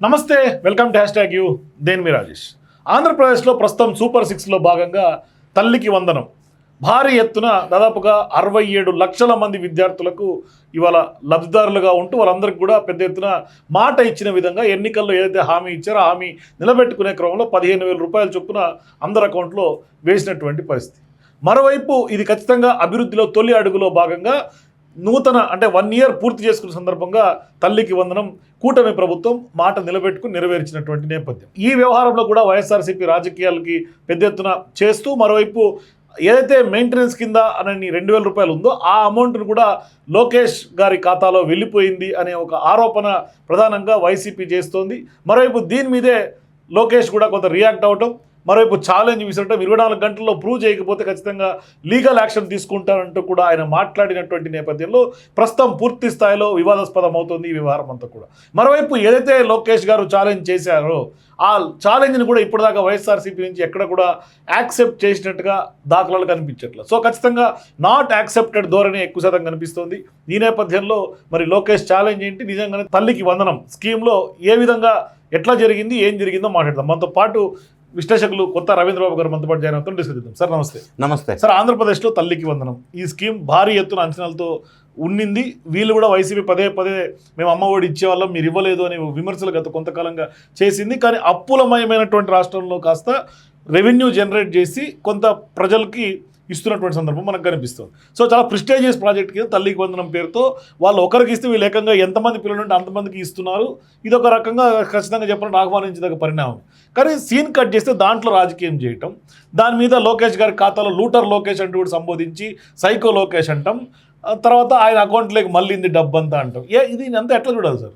నమస్తే welcome to hash tag you దేని మీ రాజేష్. ఆంధ్రప్రదేశ్లో ప్రస్తుతం సూపర్ సిక్స్లో భాగంగా తల్లికి వందనం. భారీ ఎత్తున దాదాపుగా అరవై ఏడు లక్షల మంది విద్యార్థులకు ఇవాళ లబ్ధిదారులుగా ఉంటూ వాళ్ళందరికీ కూడా పెద్ద ఎత్తున మాట ఇచ్చిన విధంగా ఎన్నికల్లో ఏదైతే హామీ ఇచ్చారో హామీ నిలబెట్టుకునే క్రమంలో పదిహేను వేల రూపాయల చొప్పున అందరి అకౌంట్లో వేసినటువంటి పరిస్థితి. మరోవైపు ఇది ఖచ్చితంగా అభివృద్ధిలో తొలి అడుగులో భాగంగా నూతన అంటే వన్ ఇయర్ పూర్తి చేసుకున్న సందర్భంగా తల్లికి వందనం కూటమి ప్రభుత్వం మాట నిలబెట్టుకుని నెరవేర్చినటువంటి నేపథ్యం. ఈ వ్యవహారంలో కూడా వైఎస్ఆర్సీపీ రాజకీయాలకి పెద్ద ఎత్తున చేస్తూ మరోవైపు ఏదైతే మెయింటెనెన్స్ కింద అని రెండు వేల రూపాయలు ఉందో ఆ అమౌంట్ను కూడా లోకేష్ గారి ఖాతాలో వెళ్ళిపోయింది అనే ఒక ఆరోపణ ప్రధానంగా వైసీపీ చేస్తోంది. మరోవైపు దీని మీదే లోకేష్ కూడా కొంత రియాక్ట్ అవటం మరోవైపు ఛాలెంజ్ విసరటం ఇరవై నాలుగు గంటల్లో ప్రూవ్ చేయకపోతే ఖచ్చితంగా లీగల్ యాక్షన్ తీసుకుంటారంటూ కూడా ఆయన మాట్లాడినటువంటి నేపథ్యంలో ప్రస్తుతం పూర్తి స్థాయిలో వివాదాస్పదం అవుతుంది ఈ వ్యవహారం అంతా కూడా. మరోవైపు ఏదైతే లోకేష్ గారు ఛాలెంజ్ చేశారో ఆ ఛాలెంజ్ని కూడా ఇప్పటిదాకా వైఎస్ఆర్సీపీ నుంచి ఎక్కడ కూడా యాక్సెప్ట్ చేసినట్టుగా దాఖలాలు కనిపించట్లేదు. సో ఖచ్చితంగా నాట్ యాక్సెప్టెడ్ ధోరణి ఎక్కువ శాతం కనిపిస్తుంది. ఈ నేపథ్యంలో మరి లోకేష్ ఛాలెంజ్ ఏంటి? నిజంగానే తల్లికి వందనం. స్కీమ్లో ఏ విధంగా ఎట్లా జరిగింది? ఏం జరిగిందో మాట్లాడదాం. మనతో పాటు విశ్లేషకులు కొత్త రవీంద్రబాబు గారు మనతో పాటు జాయిన్ అవుతాం డిస్కస్ చేద్దాం. సార్ నమస్తే. నమస్తే. సార్ ఆంధ్రప్రదేశ్లో తల్లికి వందనం. ఈ స్కీమ్ భారీ ఎత్తున అంచనాలతో ఉండింది వీళ్ళు కూడా వైసీపీ పదే పదే మేము అమ్మ ఒడి ఇచ్చేవాళ్ళం మీరు ఇవ్వలేదు అనే విమర్శలు గత కొంతకాలంగా చేసింది. కానీ అప్పులమయమైనటువంటి రాష్ట్రంలో కాస్త రెవెన్యూ జనరేట్ చేసి కొంత ప్రజలకి ఇస్తున్నటువంటి సందర్భం మనకు కనిపిస్తుంది. సో చాలా ప్రిస్టేజియస్ ప్రాజెక్ట్ కింద తల్లికి వందనం పేరుతో వాళ్ళు ఒకరికి ఇస్తే వీళ్ళు ఏకంగా ఎంతమంది పిల్లలు ఉంటే అంతమందికి ఇస్తున్నారు. ఇది ఒక రకంగా ఖచ్చితంగా చెప్పాలంటే ఆహ్వానించదగ్గ పరిణామం. కానీ సీన్ కట్ చేస్తే దాంట్లో రాజకీయం చేయటం దాని మీద లోకేష్ గారి ఖాతాలో లూటర్ లోకేష్ అంటూ కూడా సంబోధించి సైకో లోకేష్ అంటాం. తర్వాత ఆయన అకౌంట్లోకి మళ్ళీంది డబ్బు అంతా అంటాం. ఏ ఇది అంతా ఎట్లా చూడాలి సార్?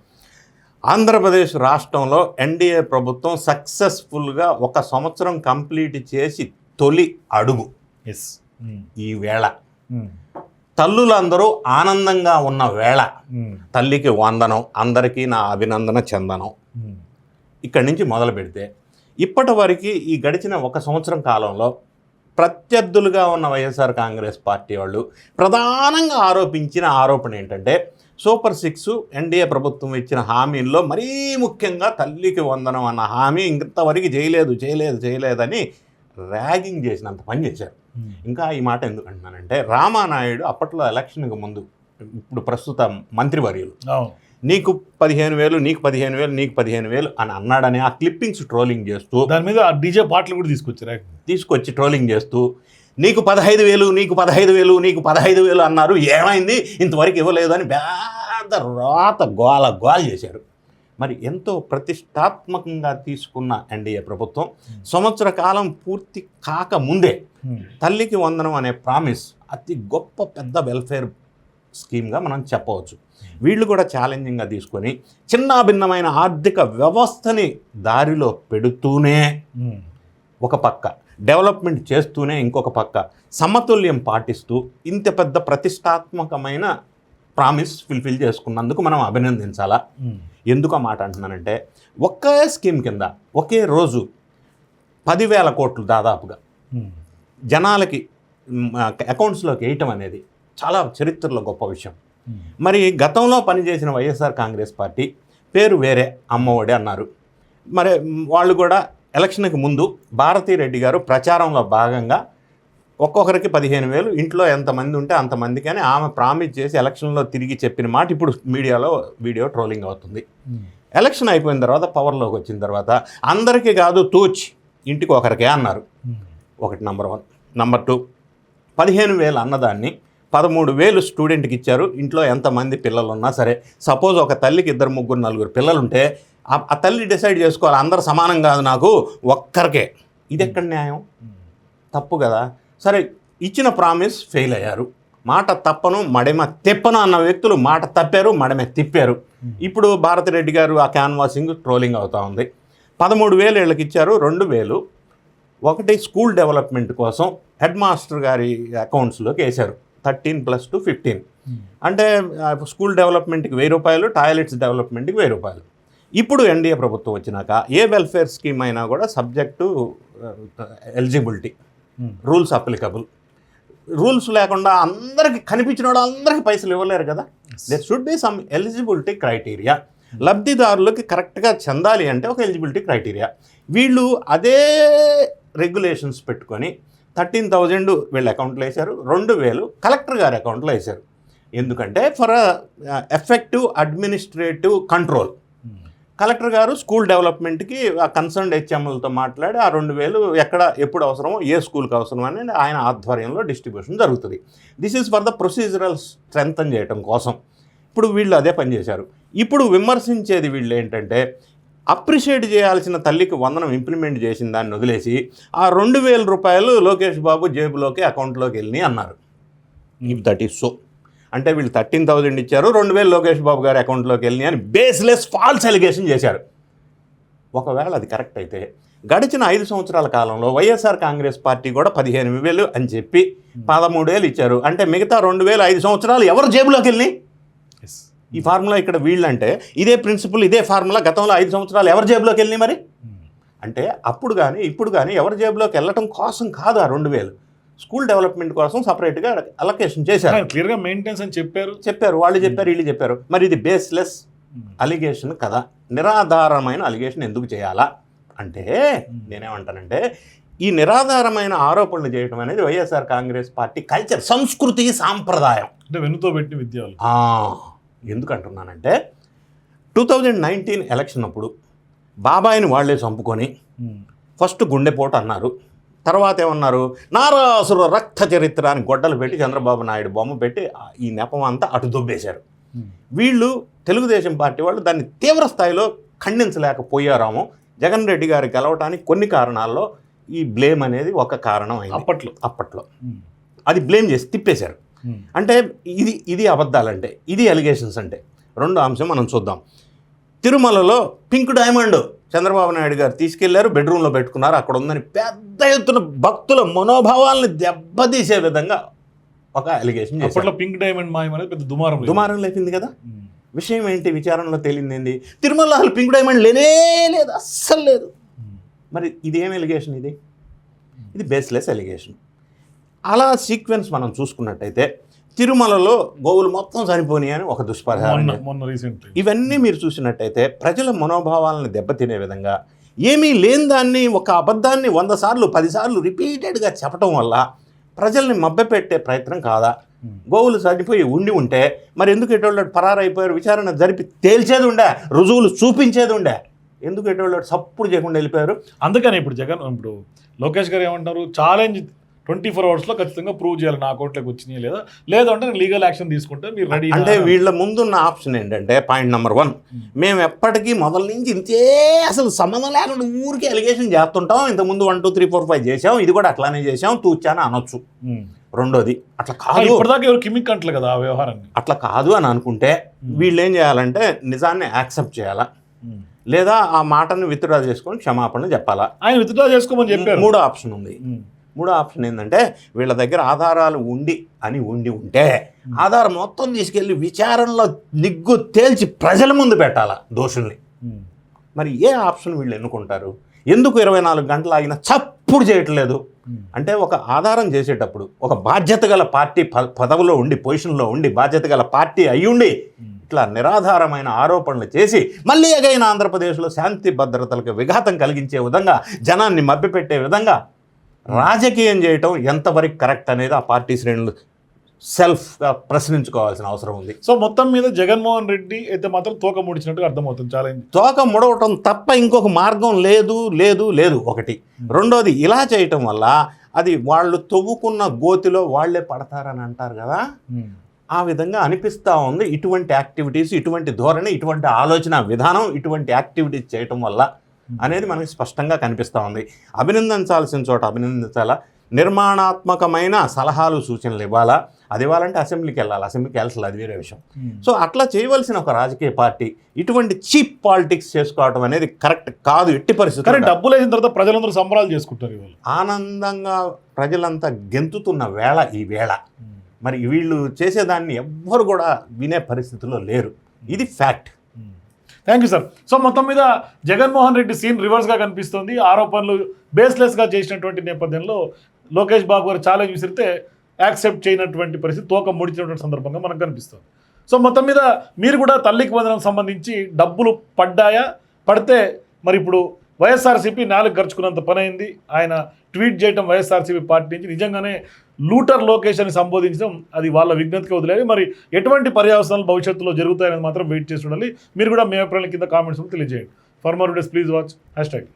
ఆంధ్రప్రదేశ్ రాష్ట్రంలో ఎన్డీఏ ప్రభుత్వం సక్సెస్ఫుల్గా ఒక సంవత్సరం కంప్లీట్ చేసి తొలి అడుగు. ఎస్ ఈ వేళ. తల్లులందరూ ఆనందంగా ఉన్న వేళ. తల్లికి వందనం అందరికీ నా అభినందన చందనం. ఇక్కడి నుంచి మొదలు పెడితే ఇప్పటి వరకు ఈ గడిచిన ఒక సంవత్సరం కాలంలో ప్రత్యర్థులుగా ఉన్న వైఎస్ఆర్ కాంగ్రెస్ పార్టీ వాళ్ళు ప్రధానంగా ఆరోపించిన ఆరోపణ ఏంటంటే సూపర్ సిక్స్ ఎన్డీఏ ప్రభుత్వం ఇచ్చిన హామీల్లో మరీ ముఖ్యంగా తల్లికి వందనం అన్న హామీ ఇంతవరకు చేయలేదు చేయలేదు చేయలేదని ర్యాగింగ్ చేసినంత పని చేశారు. ఇంకా ఈ మాట ఎందుకు అంటున్నానంటే రామానాయుడు అప్పట్లో ఎలక్షన్కి ముందు ఇప్పుడు ప్రస్తుత మంత్రివర్యులు నీకు పదిహేను వేలు నీకు పదిహేను వేలు నీకు పదిహేను వేలు అని అన్నాడని ఆ క్లిప్పింగ్స్ ట్రోలింగ్ చేస్తూ దాని మీద ఆ డీజే పాటలు కూడా తీసుకొచ్చారు తీసుకొచ్చి ట్రోలింగ్ చేస్తూ నీకు పదహైదు వేలు నీకు పదహైదు వేలు నీకు పదహైదు వేలు అన్నారు ఏమైంది? ఇంతవరకు ఇవ్వలేదు అని పెద్ద రాత గోల గోల చేశారు. మరి ఎంతో ప్రతిష్టాత్మకంగా తీసుకున్న ఎన్డీఏ ప్రభుత్వం సంవత్సర కాలం పూర్తి కాక ముందే తల్లికి వందనం అనే ప్రామిస్ అతి గొప్ప పెద్ద వెల్ఫేర్ స్కీమ్గా మనం చెప్పవచ్చు. వీళ్ళు కూడా ఛాలెంజింగ్గా తీసుకొని చిన్న భిన్నమైన ఆర్థిక వ్యవస్థని దారిలో పెడుతూనే ఒక పక్క డెవలప్మెంట్ చేస్తూనే ఇంకొక పక్క సమతుల్యం పాటిస్తూ ఇంత పెద్ద ప్రతిష్టాత్మకమైన ప్రామిస్ ఫుల్ఫిల్ చేసుకున్నందుకు మనం అభినందించాలా? ఎందుకు ఆ మాట అంటున్నానంటే ఒకే స్కీమ్ కింద ఒకే రోజు పదివేల కోట్లు దాదాపుగా జనాలకి అకౌంట్స్లోకి వేయటం అనేది చాలా చరిత్రలో గొప్ప విషయం. మరి గతంలో పనిచేసిన వైఎస్ఆర్ కాంగ్రెస్ పార్టీ పేరు వేరే అమ్మఒడి అన్నారు. మరి వాళ్ళు కూడా ఎలక్షన్కి ముందు భారతీరెడ్డి గారు ప్రచారంలో భాగంగా ఒక్కొక్కరికి పదిహేను వేలు ఇంట్లో ఎంతమంది ఉంటే అంతమందికి అని ఆమె ప్రామిస్ చేసి ఎలక్షన్లో తిరిగి చెప్పిన మాట ఇప్పుడు మీడియాలో వీడియో ట్రోలింగ్ అవుతుంది. ఎలక్షన్ అయిపోయిన తర్వాత పవర్లోకి వచ్చిన తర్వాత అందరికీ కాదు తూచ్ ఇంటికి ఒకరికే అన్నారు. ఒకటి నంబర్ వన్ నంబర్ టూ పదిహేను వేలు అన్నదాన్ని పదమూడు వేలు స్టూడెంట్కి ఇచ్చారు. ఇంట్లో ఎంతమంది పిల్లలు ఉన్నా సరే సపోజ్ ఒక తల్లికి ఇద్దరు ముగ్గురు నలుగురు పిల్లలు ఉంటే ఆ ఆ తల్లి డిసైడ్ చేసుకోవాలి అందరు సమానం కాదు నాకు ఒక్కరికే. ఇది ఎక్కడ న్యాయం? తప్పు కదా. సరే ఇచ్చిన ప్రామిస్ ఫెయిల్ అయ్యారు. మాట తప్పను మడమ తెప్పను అన్న వ్యక్తులు మాట తప్పారు మడమ తిప్పారు. ఇప్పుడు భారతిరెడ్డి గారు ఆ క్యాన్వాసింగ్ ట్రోలింగ్ అవుతూ ఉంది. పదమూడు వేలు వీళ్ళకి ఇచ్చారు రెండు వేలు. ఒకటి స్కూల్ డెవలప్మెంట్ కోసం హెడ్ మాస్టర్ గారి అకౌంట్స్లోకి వేశారు. Thirteen plus two fifteen. అంటే స్కూల్ డెవలప్మెంట్కి వెయ్యి రూపాయలు టాయిలెట్స్ డెవలప్మెంట్కి వెయ్యి రూపాయలు. ఇప్పుడు ఎన్డీఏ ప్రభుత్వం వచ్చినాక ఏ వెల్ఫేర్ స్కీమ్ అయినా కూడా subject eligibility. Rules applicable rules లేకుండా అందరికి కనిపించిన వాళ్ళు అందరికి పైసలు ఇవ్వలేరు కదా? There should be some eligibility criteria లబ్ధిదారులకి కరెక్ట్గా చెందాలి అంటే ఒక ఎలిజిబిలిటీ క్రైటీరియా వీళ్ళు అదే రెగ్యులేషన్స్ పెట్టుకొని థర్టీన్ థౌజండ్ వీళ్ళ అకౌంట్లో వేశారు రెండు వేలు కలెక్టర్ గారి అకౌంట్లో వేశారు. ఎందుకంటే for effective administrative control collector గారు స్కూల్ డెవలప్మెంట్కి ఆ కన్సర్న్ హెచ్ఎంఎల్తో మాట్లాడి ఆ రెండు వేలు ఎక్కడ ఎప్పుడు అవసరమో ఏ స్కూల్కి అవసరమో అని ఆయన ఆధ్వర్యంలో డిస్ట్రిబ్యూషన్ జరుగుతుంది. This is for the procedural strength చేయడం కోసం. ఇప్పుడు వీళ్ళు అదే పనిచేశారు ఇప్పుడు విమర్శించేది వీళ్ళు ఏంటంటే అప్రిషియేట్ చేయాల్సిన తల్లికి వందనం ఇంప్లిమెంట్ చేసిన దాన్ని వదిలేసి ఆ రెండు వేల రూపాయలు లోకేష్ బాబు జేబులోకి అకౌంట్లోకి వెళ్ళి అన్నారు. ఇఫ్ దట్ ఈస్ సో అంటే వీళ్ళు థర్టీన్ థౌజండ్ ఇచ్చారు రెండు వేలు లోకేష్ బాబు గారి అకౌంట్లోకి వెళ్ళి అని బేస్లెస్ ఫాల్స్ ఎలిగేషన్ చేశారు. ఒకవేళ అది కరెక్ట్ అయితే గడిచిన ఐదు సంవత్సరాల కాలంలో వైఎస్ఆర్ కాంగ్రెస్ పార్టీ కూడా పదిహేను వేలు అని చెప్పి పదమూడేళ్ళు ఇచ్చారు. అంటే మిగతా రెండు వేలు ఐదు సంవత్సరాలు ఎవరు జేబులోకి వెళ్ళి ఈ ఫార్ములా ఇక్కడ వీళ్ళంటే ఇదే ప్రిన్సిపల్ ఇదే ఫార్ములా గతంలో ఐదు సంవత్సరాలు ఎవరి జేబులోకి వెళ్ళి మరి? అంటే అప్పుడు కానీ ఇప్పుడు కానీ ఎవరి జేబులోకి వెళ్ళటం కోసం కాదు ఆ రెండు వేలు. స్కూల్ డెవలప్మెంట్ కోసం సపరేట్గా అలొకేషన్ చేశారు. క్లియర్గా మెయింటెనెన్స్ అని చెప్పారు. చెప్పారు వాళ్ళు చెప్పారు వీళ్ళు చెప్పారు. మరి ఇది బేస్లెస్ అలిగేషన్ కదా. నిరాధారమైన అలిగేషన్ ఎందుకు చేయాలా? అంటే నేనేమంటానంటే ఈ నిరాధారమైన ఆరోపణలు చేయడం అనేది వైఎస్ఆర్ కాంగ్రెస్ పార్టీ కల్చర్ సంస్కృతి సాంప్రదాయం. అంటే వెన్నుతో పెట్టిన విద్యాలు. ఆ, ఎందుకు అంటున్నానంటే టూ థౌజండ్ నైన్టీన్ ఎలక్షన్ అప్పుడు బాబాయిని వాళ్ళే చంపుకొని ఫస్ట్ గుండెపోటు అన్నారు. తర్వాత ఏమన్నారు? నారాసుర రక్త చరిత్ర అని గొడ్డలు పెట్టి చంద్రబాబు నాయుడు బొమ్మ పెట్టి ఈ నెపం అంతా అటు దొబ్బేశారు. వీళ్ళు తెలుగుదేశం పార్టీ వాళ్ళు దాన్ని తీవ్ర స్థాయిలో ఖండించలేకపోయారాము. జగన్ రెడ్డి గారు గెలవటానికి కొన్ని కారణాల్లో ఈ బ్లేమ్ అనేది ఒక కారణం అయింది. అప్పట్లో. అప్పట్లో. అది బ్లేమ్ చేసి తిప్పేశారు. అంటే ఇది ఇది అబద్ధాలంటే ఇది అలిగేషన్స్ అంటే. రెండో అంశం మనం చూద్దాం. తిరుమలలో పింక్ డైమండ్ చంద్రబాబు నాయుడు గారు తీసుకెళ్ళారు బెడ్రూమ్లో పెట్టుకున్నారు. అక్కడ ఉందని పెద్ద ఎత్తున భక్తుల మనోభావాల్ని దెబ్బతీసే విధంగా ఒక అలిగేషన్ అప్పట్లో పింక్ డైమండ్ మాయం అనేది పెద్ద దుమారం. దుమారం లేపింది కదా. విషయం ఏంటి? విచారణలో తేలింది ఏంది తిరుమలలో అసలు పింక్ డైమండ్ లేనే లేదు అస్సలు లేదు. మరి ఇది ఎలిగేషన్ ఇది? ఇది బేస్లెస్ ఎలిగేషన్ అలా సీక్వెన్స్ మనం చూసుకున్నట్టయితే తిరుమలలో గోవులు మొత్తం చనిపోయి అని ఒక రీసెంట్ ఇవన్నీ మీరు చూసినట్టయితే ప్రజల మనోభావాలను దెబ్బతినే విధంగా ఏమీ లేని దాన్ని ఒక అబద్ధాన్ని వంద సార్లు పదిసార్లు రిపీటెడ్గా చెప్పటం వల్ల ప్రజల్ని మభ్యపెట్టే ప్రయత్నం కాదా? గోవులు చనిపోయి ఉండి ఉంటే మరి ఎందుకు ఎటోళ్ళు పరారైపోయారు? విచారణ జరిపి తేల్చేది ఉండే రుజువులు చూపించేది ఉండే. ఎందుకు ఎటోళ్ళు సప్పుడు చేయకుండా వెళ్ళిపోయారు? అందుకని ఇప్పుడు జగన్ ఇప్పుడు లోకేష్ గారు ఏమంటారు ఛాలెంజ్ ట్వంటీ ఫోర్ అవర్స్లో ఖచ్చితంగా ప్రూవ్ చేయాలి. నా అకౌంట్లోకి వచ్చినాయి లేదా? లేదంటే నేను లీగల్ యాక్షన్ తీసుకుంటే మీరు రెడీ అంటే వీళ్ళ ముందున్న ఆప్షన్ ఏంటంటే పాయింట్ నెంబర్ వన్ మేము ఎప్పటికీ మొదల నుంచి ఇంతే అసలు సంబంధం లేకుండా ఊరికి ఎలిగేషన్ చేస్తుంటాం. ఇంతకుముందు one two three four five చేసాం ఇది కూడా అట్లానే చేసాం తూచాను అనొచ్చు. రెండోది అట్లా కాదు. ఇప్పటిదాకా ఎవరు కిమిక్ అంటలే కదా ఆ వ్యవహారాన్ని. అట్లా కాదు అని అనుకుంటే వీళ్ళు ఏం చేయాలంటే నిజాన్ని యాక్సెప్ట్ చేయాలా? ఉమ్. లేదా ఆ మాటను విత్డ్రా చేసుకొని క్షమాపణ చెప్పాలా? ఆయన విత్డ్రా చేసుకోమని చెప్పారు. మూడో ఆప్షన్ ఉంది. మూడో ఆప్షన్ ఏంటంటే వీళ్ళ దగ్గర ఆధారాలు ఉండి అని ఉండి ఉంటే ఆధారం మొత్తం తీసుకెళ్ళి విచారణలో నిగ్గు తేల్చి ప్రజల ముందు పెట్టాలా దోషుల్ని. మరి ఏ ఆప్షన్ వీళ్ళు ఎన్నుకుంటారు? ఎందుకు ఇరవై నాలుగు గంటలు ఆగినా చప్పుడు చేయట్లేదు. అంటే ఒక ఆధారం చేసేటప్పుడు ఒక బాధ్యత గల పార్టీ పదవిలో ఉండి పొజిషన్లో ఉండి బాధ్యత గల పార్టీ అయ్యుండి ఇట్లా నిరాధారమైన ఆరోపణలు చేసి మళ్ళీ ఎగైన ఆంధ్రప్రదేశ్లో శాంతి భద్రతలకు విఘాతం కలిగించే విధంగా జనాన్ని మభ్యపెట్టే విధంగా రాజకీయం చేయటం ఎంతవరకు కరెక్ట్ అనేది ఆ పార్టీ శ్రేణులు సెల్ఫ్గా ప్రశ్నించుకోవాల్సిన అవసరం ఉంది. సో మొత్తం మీద జగన్మోహన్ రెడ్డి అయితే మాత్రం తోక ముడిచినట్టుగా అర్థమవుతుంది ఛాలెంజ్ తోక ముడవటం తప్ప ఇంకొక మార్గం లేదు లేదు లేదు ఒకటి. రెండోది ఇలా చేయటం వల్ల అది వాళ్ళు తవ్వుకున్న గోతిలో వాళ్ళే పడతారని అంటారు కదా? ఆ విధంగా అనిపిస్తూ ఉంది. ఇటువంటి యాక్టివిటీస్ ఇటువంటి ధోరణి ఇటువంటి ఆలోచన విధానం ఇటువంటి యాక్టివిటీస్ చేయటం వల్ల అనేది మనకి స్పష్టంగా కనిపిస్తూ ఉంది. అభినందించాల్సిన చోట అభినందించాలా? నిర్మాణాత్మకమైన సలహాలు సూచనలు ఇవ్వాలా? అది ఇవ్వాలంటే అసెంబ్లీకి వెళ్ళాలి. అసెంబ్లీకి వెళ్ళాలి అది వేరే విషయం. సో అట్లా చేయవలసిన ఒక రాజకీయ పార్టీ ఇటువంటి చీప్ పాలిటిక్స్ చేసుకోవడం అనేది కరెక్ట్ కాదు ఎట్టి కానీ పరిస్థితి డబ్బులు వేసిన తర్వాత ప్రజలందరూ సంబరాలు చేసుకుంటారు ఆనందంగా ప్రజలంతా గెంతుతున్న వేళ ఈ వేళ. మరి వీళ్ళు చేసేదాన్ని ఎవ్వరు కూడా వినే పరిస్థితిలో లేరు. ఇది fact. Thank you sir so మొత్తం మీద జగన్మోహన్ రెడ్డి సీన్ రివర్స్గా కనిపిస్తుంది. ఆరోపణలు బేస్లెస్గా చేసినటువంటి నేపథ్యంలో లోకేష్ బాబు గారు ఛాలెంజ్ విసిరితే యాక్సెప్ట్ చేయనటువంటి పరిస్థితి తోక ముడిచినటువంటి సందర్భంగా మనకు కనిపిస్తుంది. సో మొత్తం మీద మీరు కూడా తల్లికి వందనం సంబంధించి డబ్బులు పడ్డాయా? పడితే మరి ఇప్పుడు వైఎస్ఆర్సీపీ నాలుగు ఖర్చుకున్నంత పని అయింది ఆయన ట్వీట్ చేయటం వైఎస్ఆర్సీపీ పార్టీ నుంచి. నిజంగానే లూటర్ లొకేషన్ సంబోధించడం అది వాళ్ళ విజ్ఞతకి వదిలేదు మరి ఎటువంటి పర్యావసనాలు భవిష్యత్తులో జరుగుతాయని మాత్రం వెయిట్ చేసి ఉండాలి మీరు కూడా మీ అభిప్రాయాల కింద కామెంట్స్ తెలియజేయండి. For more days please watch hash tag